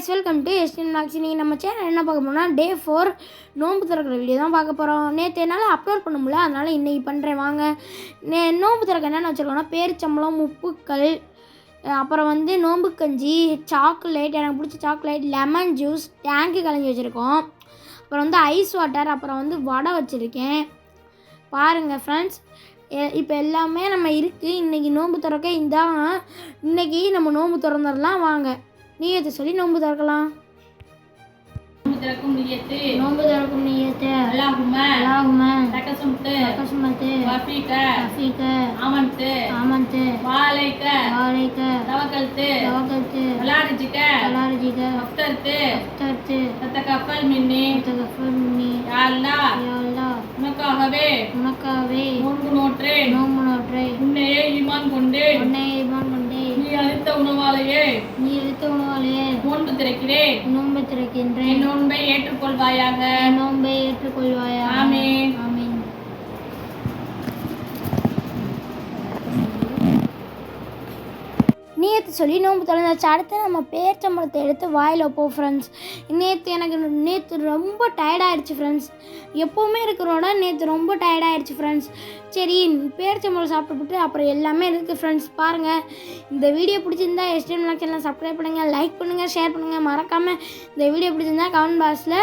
Guys welcome to எஸ்டின் மேக்ஸ் நீங்கள் நம்ம சேனல் என்ன பார்க்க போறோம்னா டே ஃபோர் நோன்பு திறக்கிற வீடியோ தான் பார்க்க போகிறோம் நேற்று என்னால் அப்லோட் பண்ண முடியல அதனால் இன்றைக்கி பண்ணுறேன் வாங்க. நே நோன்பு திறக்க என்னென்ன வச்சுருக்கோன்னா பேரிச்சம்பளம் உப்புக்கள் அப்புறம் வந்து நோன்பு கஞ்சி சாக்லேட் எனக்கு பிடிச்ச சாக்லேட் லெமன் ஜூஸ் டேங்கு கலஞ்சி வச்சுருக்கோம். அப்புறம் வந்து ஐஸ் வாட்டர் அப்புறம் வந்து வடை வச்சுருக்கேன். பாருங்கள் ஃப்ரெண்ட்ஸ் இப்போ எல்லாமே நம்ம இருக்குது இன்றைக்கி நோன்பு திறக்க இதான் இன்றைக்கி நம்ம நோன்பு திறந்துடலாம். வாங்க. நீயத்தை சொல்லி நோன்பு திறக்கலாம் திறக்கும் நியத்து. நோன்பு திறக்கும் நீயத்தை. அல்லாஹும்ம. அல்லாஹும தகசும்து கசுமத்து வஃபீக ரஃபீக ஆமன்து ஆமந்து வாலைக வாழைக்க. தவக்கல்து தவக்கத்து வலாரிஜிக கலாரஜிக அஃப்தர்து தத்து தத்தகஃபல் மின்னி தகஃபல் மின்னி. யா அல்லாஹ் யா அல்லாஹ் உனக்காகவே. உனக்காகவே. நோன்பு நோற்றேன். நோன்பு நோற்றை உன்னையே ஈமான் கொண்டேன். உன்னை அளித்த உணவாலேயே நீ எடுத்த உணவாலேயே நோன்பு திறக்கிறேன். நோன்பு திறக்கின்றேன். நோன்பை ஏற்றுக்கொள்வாயாக. நோன்பை ஏற்றுக்கொள்வாயா நேற்று சொல்லி நோன்பு தொலைஞ்சாச்சு. அடுத்து நம்ம பேர்ச்சம்பழத்தை எடுத்து வாயில் வைப்போம் ஃப்ரெண்ட்ஸ் நேற்று எனக்கு நேற்று ரொம்ப டயர்டாயிடுச்சு ஃப்ரெண்ட்ஸ் எப்போவுமே இருக்கிறோட நேற்று ரொம்ப டயர்டாயிடுச்சு ஃப்ரெண்ட்ஸ் சரி பேர்ச்சம்பழம் சாப்பிட்டுட்டு அப்புறம் எல்லாமே இருக்குது ஃப்ரெண்ட்ஸ் பாருங்கள் இந்த வீடியோ பிடிச்சிருந்தா S T M channel subscribe பண்ணுங்கள் லைக் பண்ணுங்கள் ஷேர் பண்ணுங்கள் மறக்காமல் இந்த வீடியோ பிடிச்சிருந்தா கமெண்ட் பாக்ஸில்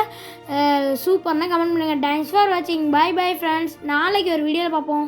சூப்பர்னா கமெண்ட் பண்ணுங்கள் தேங்க்ஸ் ஃபார் வாட்சிங் பாய் பாய் ஃப்ரெண்ட்ஸ் நாளைக்கு ஒரு வீடியோவில் பார்ப்போம்.